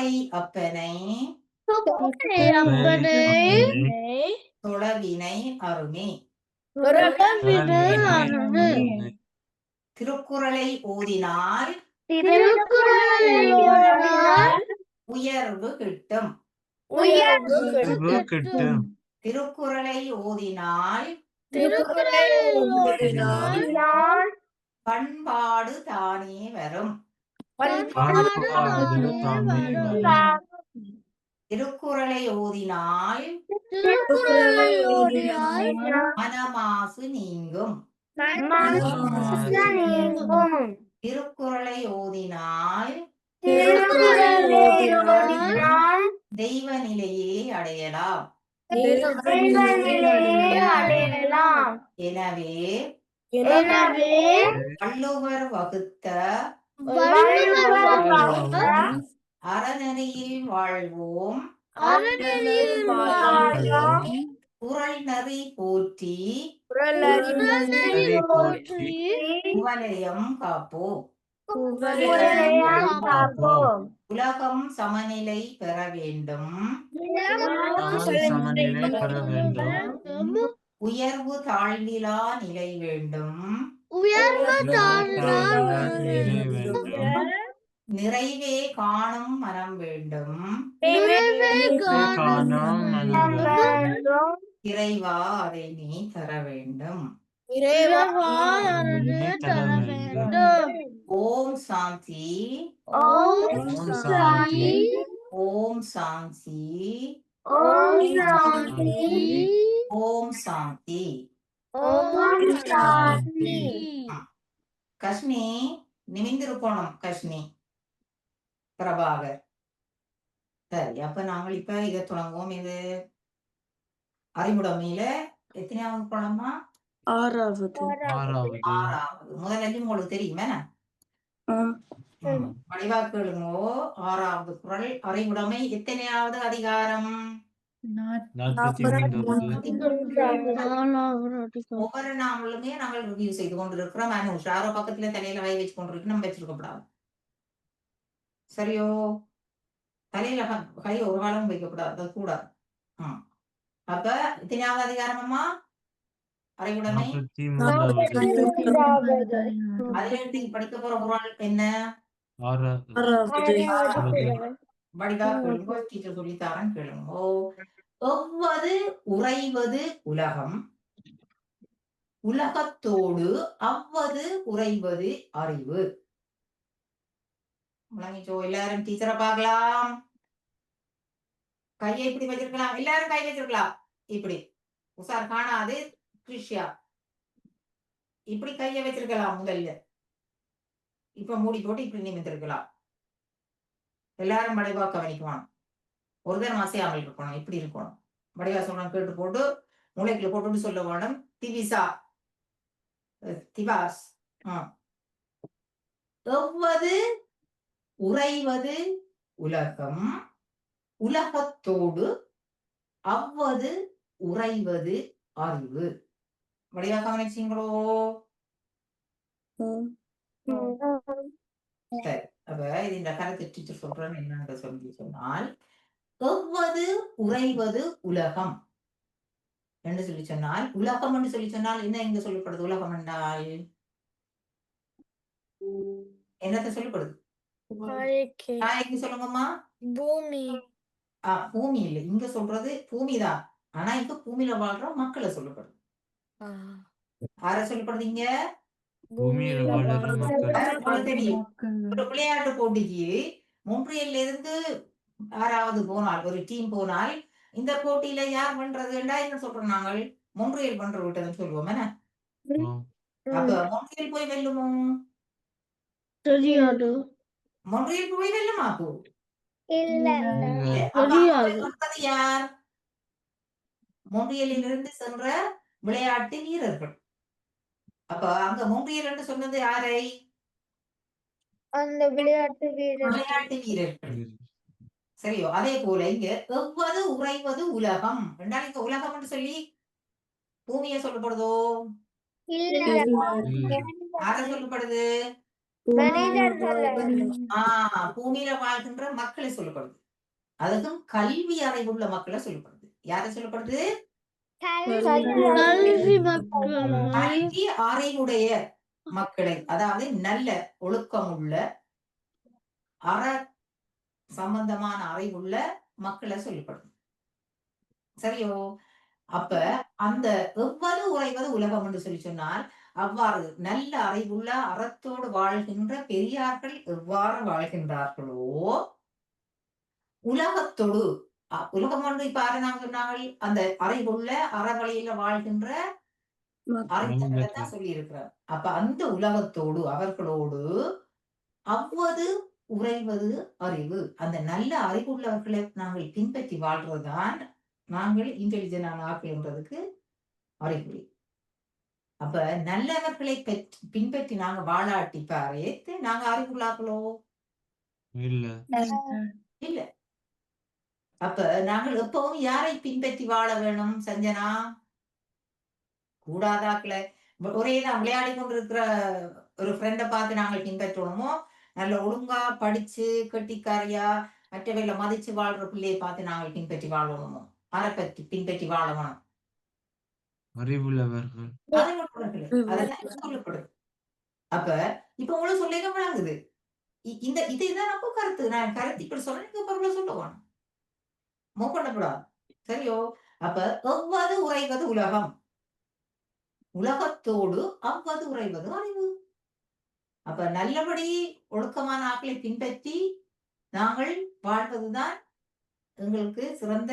தொகை அப்பனை. அப்பனே. தொழவினை அருமே. திருக்குறளை ஓதினால் திருக்குறளை ஓதினால் உயர்வு கிட்டும். உயர்வு கிட்டும். திருக்குறளை ஓதினால் திருக்குறளை ஓதினால் பண்பாடு தானே வரும். திருக்குறளை ஓதினால் மனமாசு நீங்கும். திருக்குறளை ஓதினால் தெய்வ நிலையே அடையலாம். எனவே எனவே வள்ளுவர் வகுத்த அறநெறியில் வாழ்வோம். அறநெறியில் வாழ்வோம். குறள் நெறி போற்றி. குவலயம் காப்போம். குவலயம் காப்போம். உலகம் சமநிலை பெற வேண்டும். சமநிலை பெற வேண்டும். உயர்வு தாழ்விலா நிலை வேண்டும். உயர்வு தாழ்ந்த நிலை வேண்டும். நிறைவே காணும் மனம் வேண்டும். நிறைவே காணோம் மனம் வேண்டும். இறைவா அதை நீ தர வேண்டும். இறைவானது தர வேண்டும். ஓம் சாந்தி. ஓம் சாந்தி. ஓம் சாந்தி. ஓம் சாந்தி. ஓம் சாந்தி. ஓம் சாந்தி. கஷ்னி நிமிந்திருக்கணும் கஷ்னி பிரபாகர். சரி அப்ப நாங்கள் இப்ப இதை தொடங்குவோம். இது அறிமுடமையில எத்தனையாவது படமா? ஆறாவது. ஆறாவது. முதல்ல உங்களுக்கு தெரியுமே ஆம். வடிவாக்குழுங்கோ ஆறாவது குரல். அறிவுடைமை எத்தனையாவது அதிகாரம்? நாற்பத்தி மூன்றாவது ஒவ்வொரு நாளுமே நாங்கள் ரிவ்யூ செய்து கொண்டிருக்கிறோம். அனுஷ் யாரோ பக்கத்துல தலையில கை வச்சு கொண்டிருக்கு. நம்ம வச்சிருக்க கூடாது சரியோ? தலையில க- ஒரு காலம் வைக்கக்கூடாது அது கூடாது. அப்ப எத்தனையாவது அதிகாரம் மூன்றாவது. அதுல இருந்து படிக்க போற குரல் என்ன? வடிவா கேளுங்கோ டீச்சர் சொல்லித்தாரன் கேளுங்கோ. எவ்வது உறைவது உலகம்? உலகத்தோடு அவ்வது உறைவது அறிவு. முழங்கிச்சோ எல்லாரும் டீச்சரை பார்க்கலாம். கையை இப்படி வச்சிருக்கலாம். எல்லாரும் கை வச்சிருக்கலாம். இப்படி. உஷார் காணாது. கிருஷ்யா. இப்படி கையை வச்சிருக்கலாம் முதல்ல. இப்ப மூடி போட்டு இப்படி நிமித்திருக்கலாம் எல்லாரும் வடிவா கவனிக்கணும் ஒருதர் மாசையாமல் இருக்கணும் இப்படி இருக்கணும். வடிவா சொல்றோம் கேட்டு போட்டு மூளைக்குள்ள போட்டுட்டு சொல்ல வேணும். திவிசா. திவாஸ். எவ்வது? உறைவது? உலகம். உலகத்தோடு அவ்வது? உறைவது? அறிவு. வடிவா கவனிச்சீங்களோ? சரி. அப்ப இது இந்த கருத்து டீச்சர் சொல்றேன் என்னன்னு சொல்லி சொன்னால் எவ்வது உறைவது உலகம்? என்று சொல்லி சொன்னால் உலகம் என்று சொல்லி சொன்னால் என்ன இங்க சொல்லப்படுது? உலகம் என்றால்? என்னத்தை சொல்லப்படுது? சொல்லுங்கம்மா? பூமி. ஆ, பூமி இல்லை. இங்க சொல்றது பூமிதான் ஆனா இங்க பூமியில வாழ்ற மக்களை சொல்லப்படுது. யார சொல்லப்படுது இங்க? பூமியில் விளையாட்டு போட்டிக்கு மொன்றியல்ல இருந்து யாராவது போனால் ஒரு டீம் போனால் இந்த போட்டியில யார் பண்றதுண்டா என்ன சொல்றோம் நாங்கள். மொன்றியல் பண்ற விட்டதுன்னு சொல்லுவோம். என்ன. அப்ப மொன்றியல் போய் வெல்லுமோ? தெரியாது. மொன்றியல் போய் வெல்லுமா அப்போ? யார்? மொன்றியலில் இருந்து சென்ற விளையாட்டு வீரர்கள். அப்ப அங்க மொன்றியல் என்று சொன்னது யாரை? அந்த விளையாட்டு வீரர். விளையாட்டு வீரர்கள் சரியோ அதே போல இங்க எவ்வது உறைவது உலகம்? ரெண்டாலும் இங்க உலகம் என்று சொல்லி பூமியை சொல்லப்படுதோ. யார சொல்லப்படுது? ஆஹ் பூமியில வாழ்கின்ற மக்களை சொல்லப்படுது. அதுக்கும் கல்வி அறிவுள்ள மக்களை சொல்லப்படுது. யாரை சொல்லப்படுது? கல்வி மக்கள். கல்வி அறிவுடைய மக்களை அதாவது நல்ல ஒழுக்கமுள்ள அற சம்பந்தமான அறிவுள்ள மக்களை சொல்லப்படுது சரியோ? அப்ப அந்த எவ்வாறு உறைவது உலகம் என்று சொல்லி சொன்னால் அவ்வாறு நல்ல அறிவுள்ள அறத்தோடு வாழ்கின்ற பெரியார்கள் எவ்வாறு வாழ்கின்றார்களோ உலகத்தோடு உலகம் ஒன்று இப்ப யாரு நாங்க சொன்னாங்கள் அந்த அறிவுள்ள அறவழியில வாழ்கின்ற அறிஞர்களை தான் சொல்லி இருக்கிறார் அப்ப அந்த உலகத்தோடு அவர்களோடு அவ்வது உறைவது அறிவு. அந்த நல்ல அறிவுள்ளவர்களை நாங்கள் பின்பற்றி வாழ்றதுதான் நாங்கள் இன்டெலிஜென்டான ஆக்குன்றதுக்கு அறிகுறி. அப்ப நல்லவர்களை பெற்- பின்பற்றி நாங்க வாழாட்டி பாரு நாங்க அறிவுள்ளாக்களோ இல்ல. இல்ல. அப்ப நாங்கள் எப்பவும் யாரை பின்பற்றி வாழ வேணும் சஞ்சனா? கூடாதாக்களை இப்ப ஒரே தான் விளையாடி கொண்டிருக்கிற ஒரு ஃப்ரெண்டை பார்த்து நாங்கள் பின்பற்றணுமோ நல்ல ஒழுங்கா படிச்சு கெட்டிக்காரியா மற்றவையில மதிச்சு வாழ்ற பிள்ளையை பார்த்து நாங்கள் பின்பற்றி வாழணுமோ அதை பற்றி பின்பற்றி வாழ வேணும். அறிவுள்ளவர்கள். அதெல்லாம் சொல்லப்படுது. அப்ப இப்ப உங்களுக்கு சொல்லிக்க விளங்குது. இந்த இதுதான் நம்ம கருத்து. நான் கருத்து இப்படி சொல்ல நீங்க பொருளை சொல்லுவான் மோ பண்ணக்கூடாது சரியோ. அப்ப எவ்வது உறைவது உலகம்? உலகத்தோடு அவ்வது உறைவது அறிவு. அப்ப நல்லபடி ஒழுக்கமான ஆக்களை பின்பற்றி நாங்கள் வாழ்வதுதான் எங்களுக்கு சிறந்த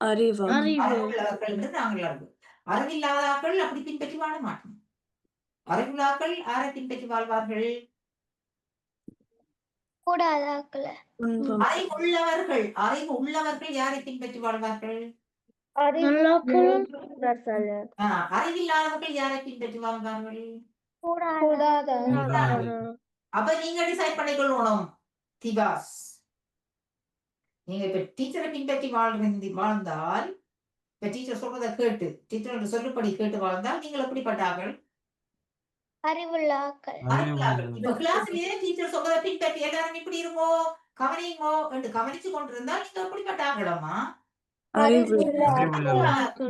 அறிவா. அறிவுள்ளவர்கள் என்று நாங்கள் அறிவு அறிவில்லாத ஆக்கள் அப்படி பின்பற்றி வாழ மாட்டோம். அறிவுள்ளாக்கள் யாரை பின்பற்றி வாழ்வார்கள்? கூடாதாக்கள துன்பம் அறிவுள்ளவர்கள் அறிவு உள்ளவர்கள் யாரை பின்பற்றி வாழ்வார்கள் அறிவில்லாதவர்கள் யாரை பின்பற்றி வாழ்வார்கள் அப்ப நீங்க டிசைட் பண்ணிக்கொள்ளணும். திபாஸ் நீங்க இப்ப டீச்சரை பின்பற்றி வாழ்ந்து வாழ்ந்தால் இப்ப டீச்சர் சொல்றதை கேட்டு டீச்சரோட சொல்லுபடி கேட்டு வாழ்ந்தால் நீங்கள் எப்படிப்பட்டார்கள் அறிவுள்ள ஆக்கள். இப்ப கிளாஸ்லயே டீச்சர் சொல்றதை பின்பற்றி எல்லாரும் இப்படி இருங்கோ கவனிங்கோ என்று கவனிச்சு கொண்டிருந்தால் நீங்க அறிவுள்ளவர்கள்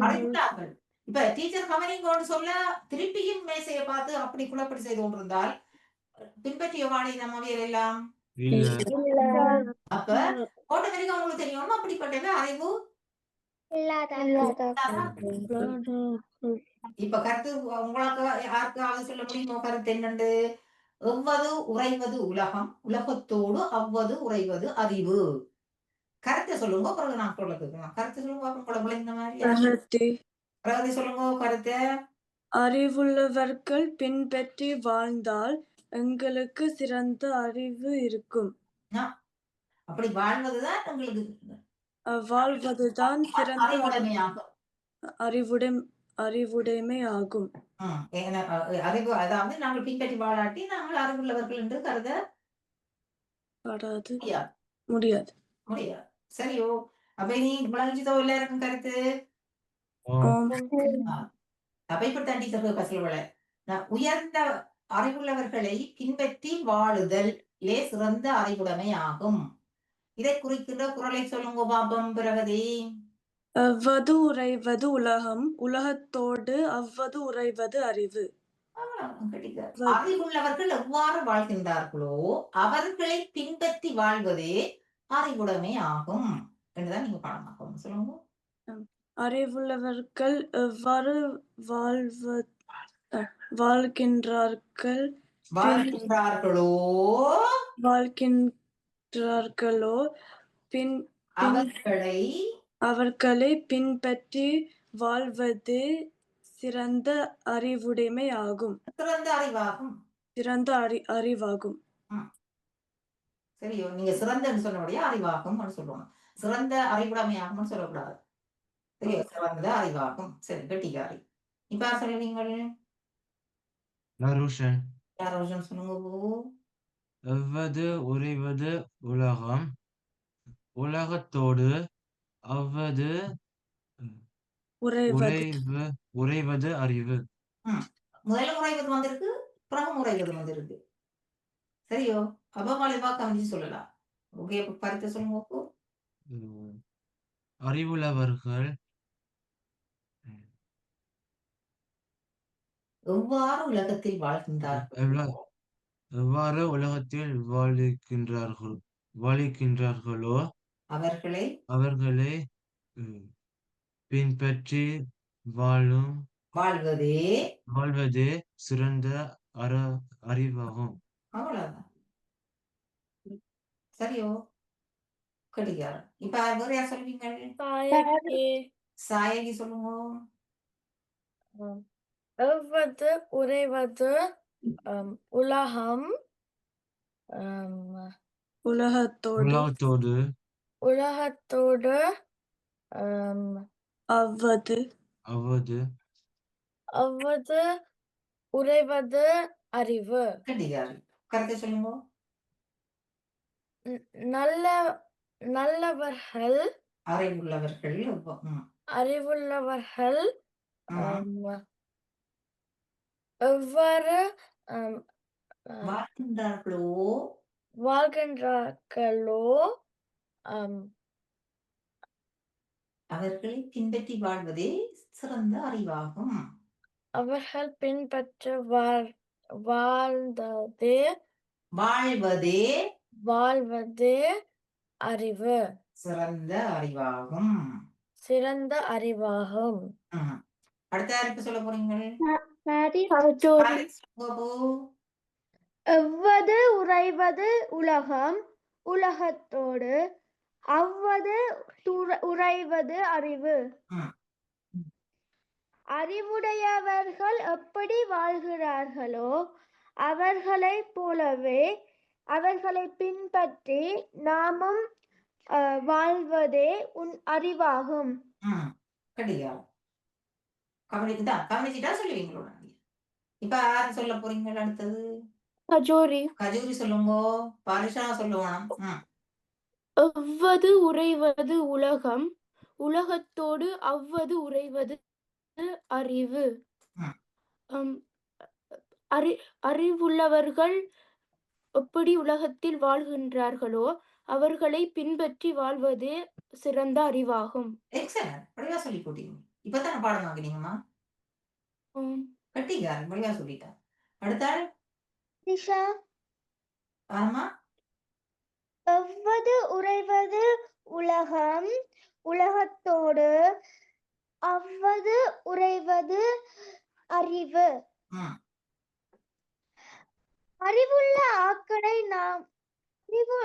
அறிவுள்ளார்கள் இப்ப டீச்சர் கவனிங்கோன்னு சொல்ல திருப்பியும் மேசையை பார்த்து அப்படி குழப்படி செய்து கொண்டிருந்தால் பின்பற்றிய வாணி நம்ம எல்லாம்? இல்ல. அப்ப ஆட்டோமேட்டிக்கா உங்களுக்கு தெரியும் அப்படிப்பட்டது? அறிவு? இல்லாத இப்ப கருத்து உங்களுக்கு யாருக்காவது சொல்ல முடியுமோ? கருத்து என்னண்டு? எவ்வது உறைவது உலகம் உலகத்தோடு அவ்வது உறைவது அறிவு. கருத்தை சொல்லுங்க பிறகு நான் சொல்ல கேட்கலாம். கருத்து சொல்லுங்க விளைந்த மாதிரி. பிரகதி. சொல்லுங்க கருத்தை. அறிவுள்ளவர்கள் பின்பற்றி வாழ்ந்தால் எங்களுக்கு சிறந்த அறிவு இருக்கும். அப்படி வாழ்வதுதான் உங்களுக்கு வாழ்வதுதான் சிறந்த அறிவுடைமையாகும். அறிவுடை அறிவுடைமை ஆகும். அறிவு அதாவது நாங்கள் பின்பற்றி வாழாட்டி நாங்கள் அறிவுள்ளவர்கள் என்று கருத படாது. முடியாது. முடியாது. சரியோ? அப்ப நீ விளங்கிச்சதோ எல்லாருக்கும் கருத்து. அப்ப டீச்சர் பசங்களோட நான் உயர்ந்த அறிவுள்ளவர்களை பின்பற்றி வாழுதல் லே சிறந்த அறிவுடைமை ஆகும். இதை குறிக்கின்ற குரலை சொல்லுங்க பாபம் பிரகதி. அவ்வது உறைவது உலகம் உலகத்தோடு அவ்வது உறைவது அறிவு. அறிவுள்ளவர்கள் எவ்வாறு வாழ்கின்றார்களோ அவர்களை பின்பற்றி வாழ்வதே அறிவுடைமை ஆகும். என்றுதான் நீங்க பாடமாக்கும் சொல்லுங்க. அறிவுள்ளவர்கள் எவ்வாறு வாழ்வ வாழ்கின்றார்கள்? வாழ்கின்றார்களோ வாழ்கின்றார்களோ? பின் அவர்களை அவர்களை பின்பற்றி வாழ்வது சிறந்த அறிவுடைமை ஆகும். சிறந்த அறிவாகும். சிறந்த அறி அறிவாகும். சரியோ நீங்க சிறந்தன்னு சொன்னபடியே அறிவாகும் சொல்லணும் சிறந்த அறிவுடைமையாகும்னு சொல்லக்கூடாது. சரியோ சிறந்த அறிவாகும். சரி கெட்டிக்காரி. இப்ப சொல்லுங்க போ. எவ்வது உறைவது உலகம். உலகத்தோடு அவ்வது உறைவது. உறைவு உறைவது அறிவு. முதல்ல முறைவது வந்திருக்கு பிறகு முறைவது வந்திருக்கு. சரியோ? அப்ப மலைவா கவனிச்சு சொல்லலாம். ஓகே அப்ப சொல்லுங்க அப்போ. உம், அறிவுள்ளவர்கள். எவ்வாறு உலகத்தில் வாழ்கின்றார்? எவ்வளவு- எவ்வாறு உலகத்தில் வாழ்கின்றார்கள் வாழ்கின்றார்களோ அவர்களை அவர்களை பின்பற்றி வாழும் வாழ்வதே வாழ்வதே சிறந்த அற அறிவாகும். அவ்வளவுதான். சரியோ? கடிகாரம். இப்ப வேற தாயகே சாயகி சொல்லுங்க. எவ்வது உறைவது உலகம் உலகத்தோடு. உலகத்தோடு. உலகத்தோடு அம், அவ்வது. அவது அவ்வது உறைவது அறிவு. கருத்தை சொல்லுங்க. ந- நல்ல நல்லவர்கள். அறிவுள்ளவர்கள் எவ்வ- ம், அறிவுள்ளவர்கள் எவ்வாறு வாழ்கின்றார்களோ. வாழ்கின்றார்களோ அவர்களை பின்பற்றி வாழ்வதே சிறந்த அறிவாகும். அவர்கள் பின்பற்ற வாழ் வாழ்ந்ததே வாழ்வதே வாழ்வதே அறிவு. சிறந்த அறிவாகும். சிறந்த அறிவாகும். அடுத்த யாருக்கு சொல்ல போறீங்க பாபு. எவ்வது உறைவது உலகம் உலகத்தோடு அவ்வது உறைவது அறிவு. அறிவுடையவர்கள் எப்படி வாழ்கிறார்களோ அவர்களைப் போலவே அவர்களை பின்பற்றி நாமும் வாழ்வதே உன் அறிவாகும். கவனிச்சுட்டா சொல்லுவீங்களோட இப்ப யாரு சொல்ல போறீங்க அடுத்தது? கஜோரி. கஜூரி சொல்லுங்க. பாரிஷா சொல்லுவான் ம். எவ்வது உறைவது உலகம்? உலகத்தோடு அவ்வது உறைவது அறிவு. அறி அறிவுள்ளவர்கள் எப்படி உலகத்தில் வாழ்கின்றார்களோ அவர்களை பின்பற்றி வாழ்வதே சிறந்த அறிவாகும். இப்பதானே பாடம் வாங்கினீங்கம்மா. கட்டிக்காரன் ஆமா? எவ்வது உறைவது உலகம் உலகத்தோடு அவ்வது உறைவது அறிவு. அறிவுள்ள ஆக்களை நாம் அறிவு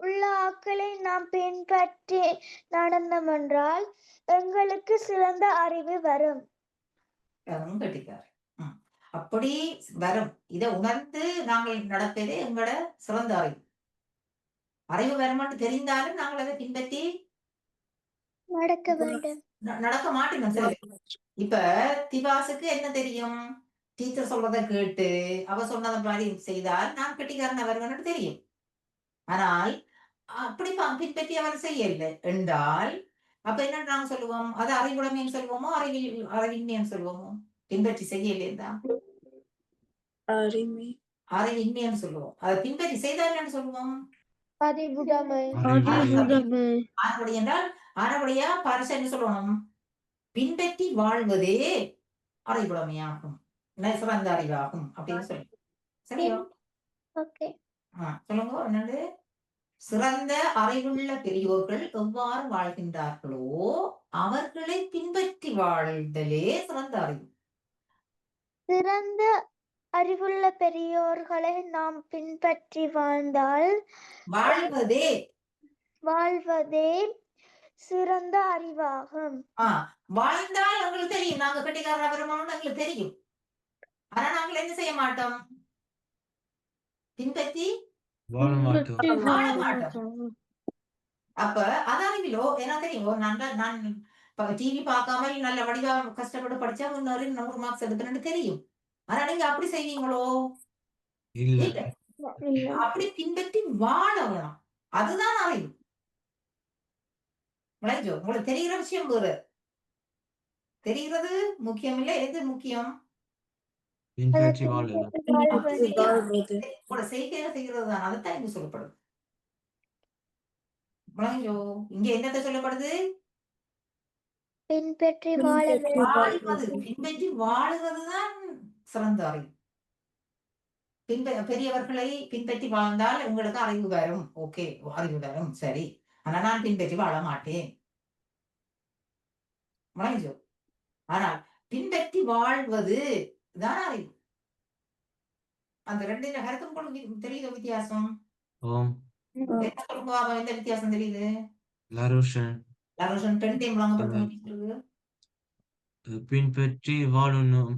உள்ள ஆக்களை நாம் பின்பற்றி நடந்தோம் என்றால் எங்களுக்கு சிறந்த அறிவு வரும். அப்படி வரும். இதை உணர்ந்து நாங்கள் நடப்பதே எங்களோட சிறந்த அறிவு. அறிவு வருமானு தெரிந்தாலும் நாங்கள் அதை பின்பற்றி நடக்க வேண்டும். நடக்க மாட்டேங்க. இப்ப திவாசுக்கு என்ன தெரியும்? டீச்சர் சொல்றத கேட்டு அவ சொன்னத மாதிரி செய்தால் நான் கெட்டிக்காரன் வருவேன்னு தெரியும். ஆனால் அப்படி பின்பற்றி அவர் செய்யல என்றால் அப்ப என்ன நாங்க சொல்லுவோம்? அது அறிவுடைமைன்னு சொல்லுவோமோ அறிவில் அறிவின்மைன்னு சொல்லுவோமோ? பின்பற்றி செய்யலையா அறிமை அறிவின்மைன்னு சொல்லுவோம். அதை பின்பற்றி செய்தால் என்னன்னு சொல்லுவோம்? ஆனபடி என்றால் ஆனபடியா பரிசு என்ன சொல்லணும். பின்பற்றி வாழ்வதே அறிவுடைமையாகும் சிறந்த அறிவாகும் அப்படின்னு சொல்லி. சரியா? சொல்லுங்க என்னது? சிறந்த அறிவுள்ள பெரியோர்கள் எவ்வாறு வாழ்கின்றார்களோ அவர்களை பின்பற்றி வாழ்தலே சிறந்த அறிவு. சிறந்த அறிவுள்ள பெரியோர்களை நாம் பின்பற்றி வாழ்ந்தால் வாழ்வதே வாழ்வதே சிறந்த அறிவாகும். ஆ வாழ்ந்தால் எங்களுக்கு தெரியும். நாங்க கட்டிக்காரா வருமானம்னு எங்களுக்கு தெரியும். ஆனா நாங்கள் என்ன செய்ய மாட்டோம்? பின்பற்றி வாழ மாட்டோம். அப்ப அது அறிவிலோ? என்ன தெரியும்? நல்ல நான் டிவி பார்க்காமல் நல்ல வடிவா கஷ்டப்பட்டு படிச்சா முன்னேறி நூறு மார்க்ஸ் எடுக்கணும்னு தெரியும். ஆனா நீங்க அப்படி செய்வீங்களோ? அப்படி பின்பற்றி வாழ வேணும். அதுதான் அறிவு விளைஞ்சோ உங்களுக்கு தெரிகிற விஷயம் வேறு. தெரிகிறது முக்கியம் இல்லை எது முக்கியம்? வாழ்வது வாழ்வது செய்கையில செய்கிறது தான் அதுதான் இங்க சொல்லப்படுது. விளங்குச்சோ? இங்க என்னத்த சொல்லப்படுது? பின்பற்றி வாழ பின்பற்றி வாழ்வது வாழுவதுதான் சிறந்த அறிவு. பின்ப பெரியவர்களை பின்பற்றி வாழ்ந்தால் உங்களுக்கு அறிவு வரும். ஓகே அறிவு வரும். சரி. ஆனா நான் பின்பற்றி வாழ மாட்டேன். விளங்குச்சோ? ஆனால் பின்பற்றி வாழ்வது தான் அறிவு. அந்த ரெண்டு கருத்தும் உங்களுக்கு தெரியுதோ வித்தியாசம்? என்ன சொல்லுங்க எந்த வித்தியாசம் தெரியுது? பின்பற்றி வாழணும்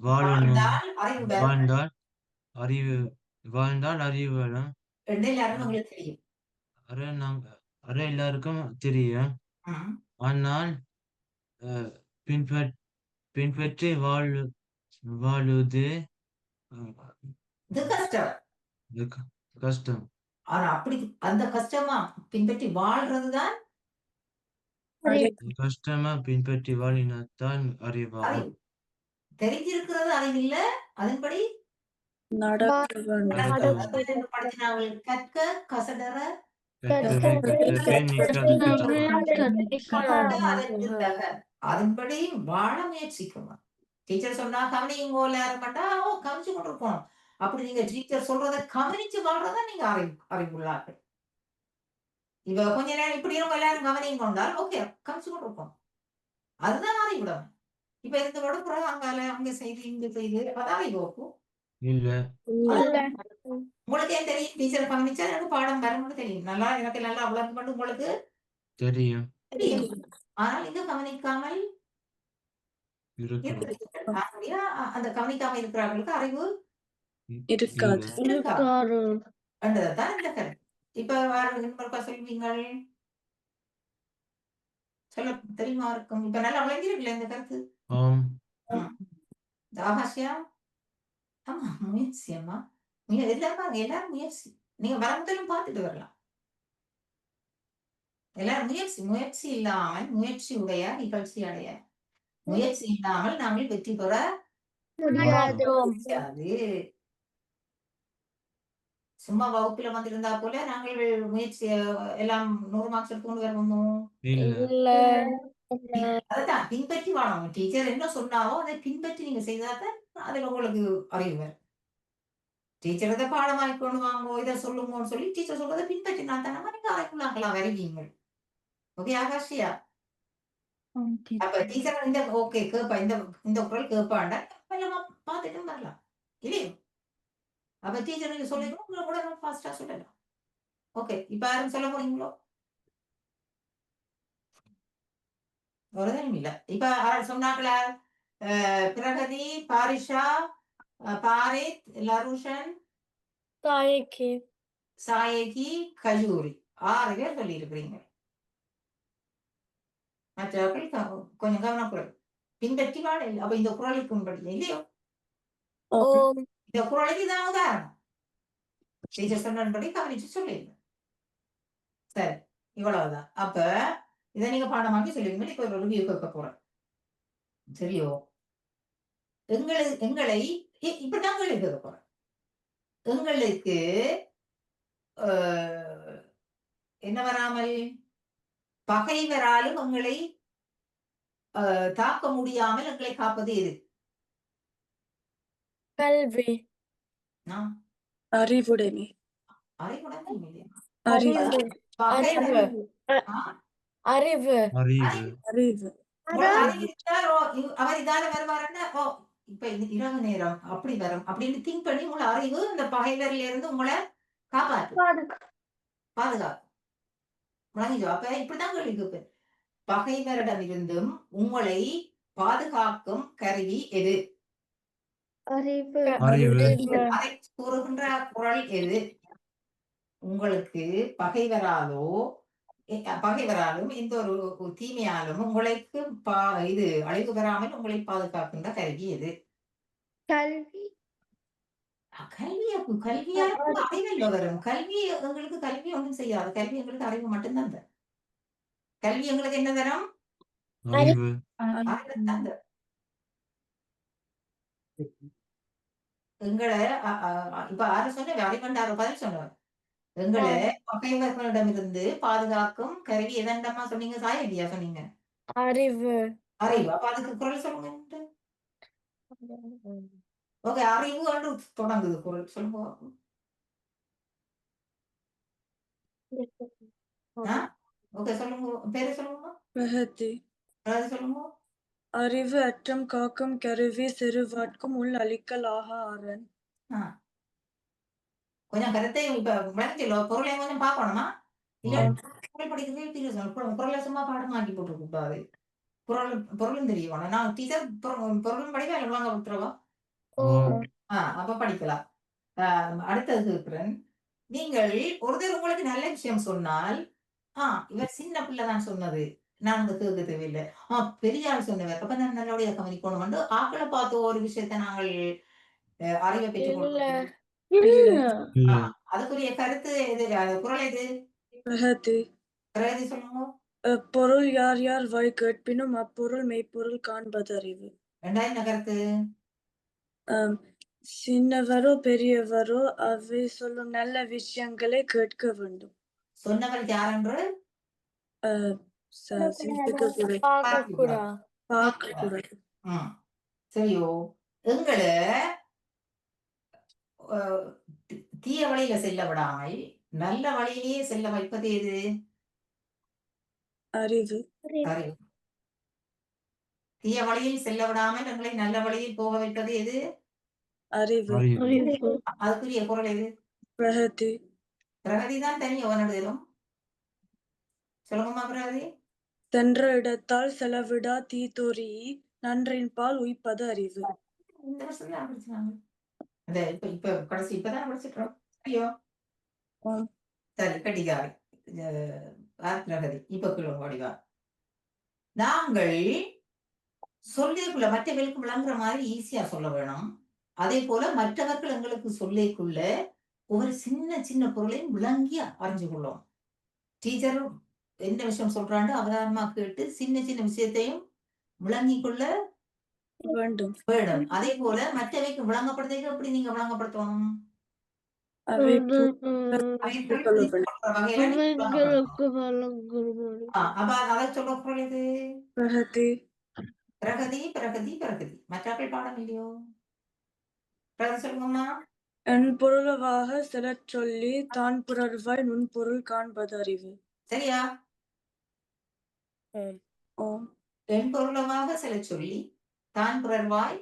வாழ்ந்தால் அறிவு வாழ்ந்தால் அறிவு தெரியும். அரை நாங்க அரை எல்லாருக்கும் தெரியும். ஆனால் பின்பற் பின்பற்றி வாழு வாழுது கஷ்டம். ஆனா அப்படி அந்த கஷ்டமா பின்பற்றி வாழ்றதுதான் கஷ்டமா பின்பற்றி வாழினாத்தான் அறிவாகும். அறிவு. தெரிஞ்சிருக்கிறது அறிவு இல்ல அதன்படி கற்க கசடர அதன்படி வாழ முயற்சிக்கணும் டீச்சர் சொன்னா கவனிங்கோல மாட்டா ஓ கவனிச்சு கொண்டு அப்படி நீங்க டீச்சர் சொல்றத கவனிச்சு வாழ்றதா நீங்க அறிவு அறிவுள்ளார்கள் இவ கொஞ்ச நேரம் இப்படி இருக்கும் எல்லாரும் கவனிங்க கொண்டால் ஓகே கவனிச்சு கொண்டு அதுதான் அறிவுடம் இப்ப இந்த வடப்புற அங்கால அங்க செய்து இங்க செய்து அதான் இல்ல. உங்களுக்கு ஏன் தெரியும் டீச்சர் கவனிச்சா எனக்கு பாடம் வரும்னு தெரியும். நல்லா எனக்கு நல்லா விளக்கம் பண்ணி உங்களுக்கு தெரியும். தெரியும். ஆனால் இங்க கவனிக்காமல் அந்த கவனிக்காம இருக்கிறவங்களுக்கு அறிவு இருக்காது. என்றதான் இந்த கருத்து. இப்ப வேற இன்னொருக்கா சொல்வீங்கள்? சொல்ல தெரியுமா இருக்கும். இப்ப நல்லா விளங்கிருக்குல்ல இந்த கருத்து? இந்த ஆகாஷியா ஆமா முயற்சி அம்மா நீங்க எல்லாரும் எல்லாரும் முயற்சி நீங்க வரமுதலும் பார்த்துட்டு வரலாம் எல்லாரும் முயற்சி முயற்சி இல்லாமல் முயற்சி உடைய நிகழ்ச்சி அடைய முயற்சி இல்லாமல் நாங்கள் வெற்றி பெற முடியாது சும்மா வகுப்புல வந்திருந்தா போல நாங்கள் முயற்சி எல்லாம் நூறு மார்க்ஸ் எடுத்துக்கொண்டு வருவோமோ அதான் பின்பற்றி வாழணும் டீச்சர் என்ன சொன்னாவோ அதை பின்பற்றி நீங்க செய்தாதான் அதுல உங்களுக்கு அறிவு வரும். டீச்சர் இதை பாடமாக்கி கொண்டு வாங்கோ இதை சொல்லுங்கன்னு சொல்லி டீச்சர் சொல்றதை பின்பற்றினா தானே நீங்க அறைக்குள்ளாக்கலாம் வருவீங்க ஓகே ஆகாஷியா? அப்ப டீச்சர் இந்த ஓகே கேப்பா இந்த இந்த குரல் கேட்பாண்டா பார்த்துட்டு வரலாம். இல்லையோ? அப்ப டீச்சர் நீங்க சொல்லிக்கணும் உங்களை கூட ஃபாஸ்டா சொல்லலாம். ஓகே இப்ப யாரும் சொல்ல போறீங்களோ? ஒருதனும் இல்ல இப்ப சொன்னாங்களா பிரகதி பாரிஷா பாரித் லருஷன் தாய்க்கு சாயகி கயூரி ஆறு பேர் சொல்லி இருக்கிறீங்க மற்றவர்கள் கொஞ்சம் கவனக்குறை பின்பற்றி வாழ இல்லை. அப்ப இந்த குரலுக்கு உண்படி இல்லையோ? இந்த குரலுக்கு இதான் உதாரணம். டீச்சர் சொன்னபடி கவனிச்சு சொல்லிடுங்க சரி இவ்வளவுதான். அப்ப இதை நீங்க பாடமாக்கி சொல்லுவீங்க. இப்ப ஒரு ரிவ்யூ கேட்க போறேன். சரியோ? எங்களை எங்களை இ- இப்படிதான் கேள்வி கேட்க போறேன். எங்களுக்கு என்ன வராமல்? பகைவராலும் எங்களை தாக்க முடியாமல் எங்களை காப்பது எது? கல்வி. அறிவுடைமை. இல்லையா? அறிவு. அறிவு. அறிவு. அறிவு உங்களுக்கு அறிவு இருந்தால், ஓ, இவ்- அவர் இதால வருவாருன்னா ஓ இப்ப இந்த இரவு நேரம் அப்படி வரும். அப்படின்னு திங்க் பண்ணி உங்களை அறிவு இந்த பகைவரில இருந்து உங்களை காப்பாற்றும் பாதுகாக்கும். விளங்கிச்சோ அப்ப இப்படிதான் கேள்வி கேட்பேன். பகைவரிடமிருந்தும் உங்களை பாதுகாக்கும் கருவி எது? அறிவு. அறிவு. அதை கூறுகின்ற குரல் எது? உங்களுக்கு பகைவராலோ பகைவராலும் எந்த ஒரு தீமையாலும் உங்களுக்கு பா இது அழிவு பெறாமல் உங்களை பாதுகாக்கின்ற கருவி எது? கல்வி. கல்வியா கல்வியா அறிவில் வரும்? கல்வி எங்களுக்கு கல்வி ஒன்றும் செய்யாது. கல்வி எங்களுக்கு அறிவு மட்டும்தான் தரும். கல்வி எங்களுக்கு என்ன தரும்? எங்களை இப்ப ஆறு சொன்ன அறிவண்டார பதில் சொன்னவர். எங்களை பகைவர்களிடமிருந்து பாதுகாக்கும் கருவி எதண்டமா சொன்னீங்க? சாய இல்லையா சொன்னீங்க? அறிவு. அறிவு? அப்ப அதுக்கு குரல் சொல்லுங்க ஓகே அறிவு என்று தொடங்குது குரல். சொல்லுங்க. ஓகே சொல்லுங்க. பேரு சொல்லுங்க சொல்லுங்க. அறிவு அற்றம் காக்கும் கருவி சிறுவாட்கும் உள் அழிக்கல் ஆகா ஆரன் ஆ. கொஞ்சம் கருத்தையும் இப்ப விளங்கிச்சோ பொருளையும் கொஞ்சம் பார்க்கணுமா? இல்ல குரல் படிக்கிறதே தெரியும் குரலை சும்மா பாடமாக்கி போட்டு கூடாது பொருள் பொருளும் தெரியும் நான் டீச்சர் பொருளும் படிக்க இல்லை வாங்க விட்டுருவா ஓ. ஆ அப்ப படிக்கலாம். ஆஹ் அடுத்தது இருக்கிறேன் நீங்கள் ஒருத்தர் உங்களுக்கு நல்ல விஷயம் சொன்னால் ஆ இவர் சின்ன பிள்ளை தான் சொன்னது. நான் உங்க கேட்க தேவையில்லை. ஆ பெரிய ஆள் சொன்னவர். அப்ப நான் நல்லபடியா கவனிக்கணும் வந்து ஆக்களை பார்த்து ஒரு விஷயத்தை நாங்கள் அறிவை பெற்றுக் இல்ல. கொள்வோம் இல்ல அதுக்குரிய கருத்து எது? குரல் எது? பிரகதி பிரகதி சொல்லுங்க? அப்பொருள் யார் யார் வாய் கேட்பினும் அப்பொருள் மெய்ப்பொருள் காண்பது அறிவு ரெண்டாயிரம் கருத்து? சின்னவரோ பெரியவரோ அவை சொல்லும் நல்ல விஷயங்களை கேட்க வேண்டும். சொன்னவர் கூட. பார்க்கக்கூடா பார்க்க கூடாது சரியோ. எங்களை தீய வழியில செல்ல விடாமல் நல்ல வழியிலேயே செல்ல வைப்பது எது? அறிவு. அறிவு. தீய வழியில் செல்ல விடாமல் எங்களை நல்ல வழியில் போக வைப்பது எது? அறிவு. அதுக்குரிய குரல் எது? பிரகதி. பிரகதி தான் தெரியும் அவனிடம் சொல்லுங்கம்மா பிரகதி. சென்ற இடத்தால் செலவிடா தீத்தொறி நன்றின் பால் உய்ப்பது அறிவு. இந்த வருஷத்துல இந்த இப்ப இப்ப கடைசி இப்பதான் படிச்சிட்டோம் ஐயோ. சரி கட்டிக்காரி பிரகதி இப்ப கிளம்ப வடிவா நாங்கள் சொல்லிக்குள்ள மற்றவர்களுக்கு விளங்குற மாதிரி ஈஸியா சொல்ல வேணும் அதே போல மற்றவர்கள் எங்களுக்கு சொல்லிக்குள்ள ஒரு சின்ன சின்ன பொருளையும் விளங்கி அறிஞ்சு கொள்ளும் டீச்சர் என்ன விஷயம் சொல்றாண்டு அவதானமா கேட்டு சின்ன சின்ன விஷயத்தையும் விளங்கி கொள்ள வேண்டும். அதே போல மற்றவைக்கு விளங்கப்படுத்துக்கு எப்படி நீங்க விளங்கப்படுத்தணும்? பிரகதி. பிரகதி பிரகதி மற்றாக்கள் பாடம் இல்லையோ? பிரகதி சொல்லுங்கம்மா. என் பொருளவாக செலச் சொல்லி தான் புறர்வாய் நுண் பொருள் காண்பது அறிவு. சரியா? ஓம். என் பொருளமாக சில சொல்லி தான் பிறர்வாய்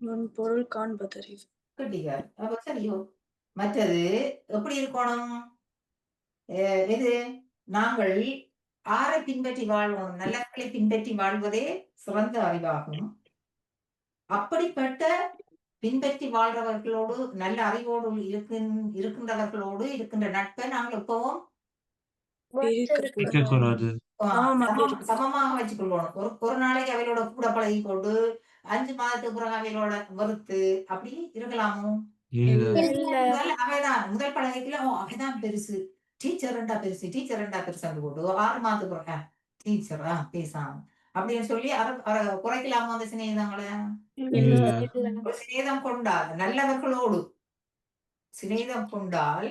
நுண் பொருள் காண்பது அறிவு கட்டிக்கார் அப்ப சரியோ. மற்றது எப்படி இருக்கணும்? இது நாங்கள் ஆரை பின்பற்றி வாழ்வோம். நல்லவர்களை பின்பற்றி வாழ்வதே சிறந்த அறிவாகும். அப்படிப்பட்ட பின்பற்றி வாழ்றவர்களோடு நல்ல அறிவோடு இருக்கின் இருக்கின்றவர்களோடு இருக்கின்ற நட்பை நாங்கள் எப்பவும் இருக்கக்கூடாது. சமமாக வச்சுக்கொள்வோம் ஒரு ஒரு நாளைக்கு அவையோட கூட பழகி கொண்டு அஞ்சு மாதத்துக்கு பிறகு அவையோட வெறுத்து அப்படி இருக்கலாமோ? அவைதான் முதல் பழகத்துல ஓ அவைதான் பெருசு. டீச்சர் ரெண்டா பெருசு டீச்சர் ரெண்டா பெருசு அந்த போட்டு ஆறு மாதத்துக்கு பிறகு டீச்சரா பேசாம. அப்படின்னு சொல்லி குறைக்கலாமா அந்த சிநேகிதங்களை? சிநேகிதம் கொண்டால் நல்லவர்களோடு சிநேகிதம் கொண்டால்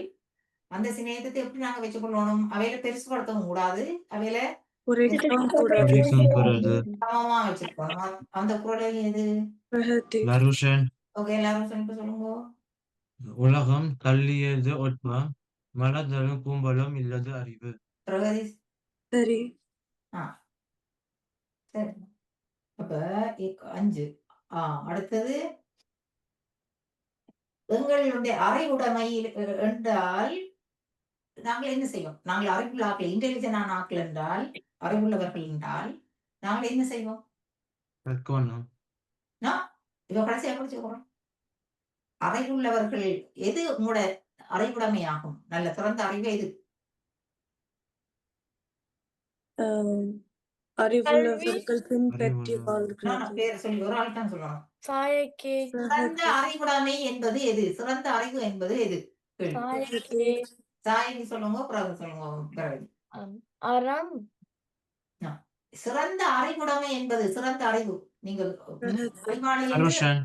அந்த சிநேகிதத்தை எப்படி நாங்க வச்சுக்கொள்ளணும்? அவையில பெருசுபடுத்தவும் கூடாது. அவையில சமமா வச்சிருக்கணும் அந்த குரலை எது? ஓகே எல்லாரும் சொல்லி சொல்லுங்க. உலகம் தள்ளியது ஒட்ப மலர்தலும் கூம்பலும் இல்லது அறிவு. பிரகதி சரி. சரி. அப்ப அஞ்சு. ஆ அடுத்தது. எங்களுடைய அறைவுடைமை எ- என்றால் நாங்கள் என்ன செய்வோம்? நாங்கள் அறிவுள்ள ஆக்கள் இன்டெலிஜென்டான ஆக்கள் என்றால் அறிவுள்ளவர்கள் என்றால் நாங்கள் என்ன செய்வோம்? இப்ப கடைசியா படிச்சுக்கிறோம் அறிவுள்ளவர்கள் எது உங்களோட அறிவுடைமையாகும்? நல்ல சிறந்த அறிவு எது? அறிவுள்ளவர்கள் பின்பற்றி அறிவுள்ள- நான் வாழ்கிறது பேர் சொல்லி ஒரு ஆள் தான் சொல்லணும் சாயக்கே. சிறந்த அறிவுடைமை என்பது எது? சிறந்த அறிவு என்பது எது? சாயகி சொல்லுங்க பிறகு சொல்லுங்க சிறந்த அறிவுடைமை என்பது சிறந்த அறிவு. நீங்கள் லருஷன்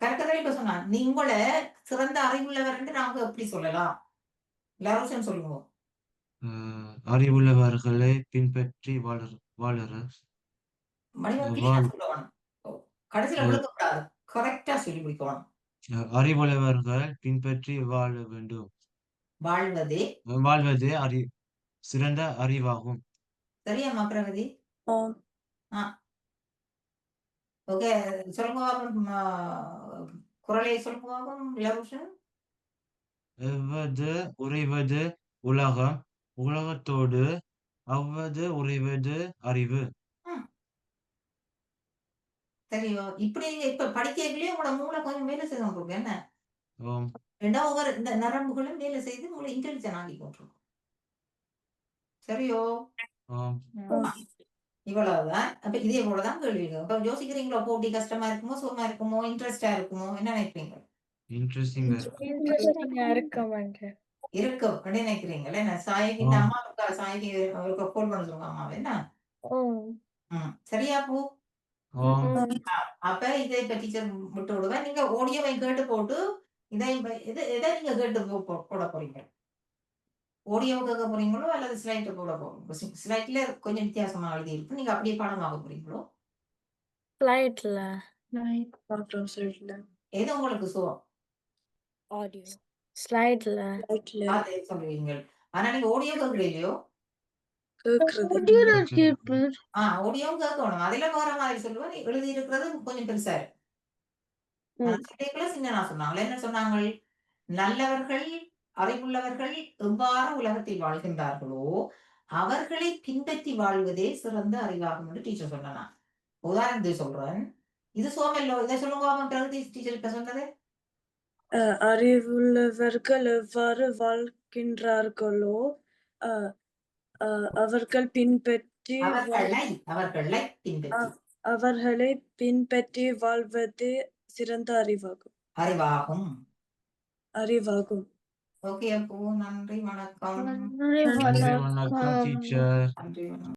கரெக்டாக இப்ப சொன்னா நீ உங்களை சிறந்த அறிவுள்ளவர் என்று நாங்க எப்படி சொல்லலாம்? லரோசன் சொல்லுங்க. அறிவுள்ளவர்களை பின்பற்றி வாழற வாழற. கடைசியில விழுக்கக்கூடாது கரெக்டா சொல்லி முடிக்கணும். அறிவுள்ளவர்கள் பின்பற்றி வாழ வேண்டும். வாழ்வதே. வாழ்வது அறி சிறந்த அறிவாகும். சரியாம்மா பிரகதி? ஆம் ஓகே சொல்லுங்க குரலை சொல்லுங்க எவ்வது உறைவது உலகம் உலகத்தோடு அவ்வது உறைவது அறிவு. சரியோ இப்படி இப்ப படிக்கலையே உங்களோட மூளை கொஞ்சம் செய்து கொண்டிருக்கு என்ன? ரெண்டா ஒவ்வொரு இந்த நரம்புகளும் வேலை செய்து உங்களை இன்டெலிஜென்ட் ஆகி கொண்டிருக்கும். சரியோ? இவ்வளவுதான். அப்ப இதே போலதான் கேள்விங்க இப்ப யோசிக்கிறீங்களோ? போட்டி கஷ்டமா இருக்குமோ? சுகமா இருக்குமோ? இன்ட்ரெஸ்டா இருக்குமோ? என்ன நினைப்பீங்க? இருக்கும் அப்படின்னு நினைக்கிறீங்களே? என்ன? சாயகி இந்த. அம்மா இருக்கா சாயகி அவருக்கு கோல் பண்ண சொல்லுங்க அம்மாவை. என்ன? சரியா பூ? அப்ப இதை இப்ப டீச்சர் விட்டு விடுவேன். நீங்க ஓடியோவை கேட்டு போட்டு இதை இப்ப- இதை இதை நீங்க கேட்டு போட போறீங்க? ஓடியோ கேட்க போறீங்களோ அல்லது ஸ்லைட் போட போறீங்க ஸ்லைட்ல கொஞ்சம் வித்தியாசமா எழுதி இருக்கு நீங்க அப்படியே பாடமாக போறீங்களோ? சைட்ல எது உங்களுக்கு சுகம் ஆடியோ ஸ்லைட்ல அதை சொல்லுவீங்க ஆனா நீங்க ஓடியோ கேட்கலையோ கேக்குறது ஆ ஓடியோவும் கேட்கணும் அதுல வேற மாதிரி சொல்லுவேன் நீ எழுதி இருக்கிறது கொஞ்சம் பெருசா இருக்கு. ஆனா சொல்லிக்கல சின்னனா சொன்னாங்க. என்ன சொன்னாங்க நல்லவர்கள் அறிவுள்ளவர்கள் எவ்வாறு உலகத்தில் வாழ்கின்றார்களோ அவர்களை பின்பற்றி வாழ்வதே சிறந்த அறிவாகும் என்று டீச்சர் சொன்னா உதாரணத்துக்கு சொல்றேன். இது சோமல்லோ இதை சொல்லுங்க டீச்சர் இப்ப சொன்னது? அறிவுள்ளவர்கள் எவ்வாறு வாழ்கின்றார்களோ அவர்களை பின்பற்றி அவர்களை பின்பற்றி வாழ்வதே சிறந்த அறிவாகும். அறிவாகும். அறிவாகும் ஓகே அப்போ நன்றி வணக்கம். நன்றி வணக்கம். டீச்சர் நன்றி வணக்கம்.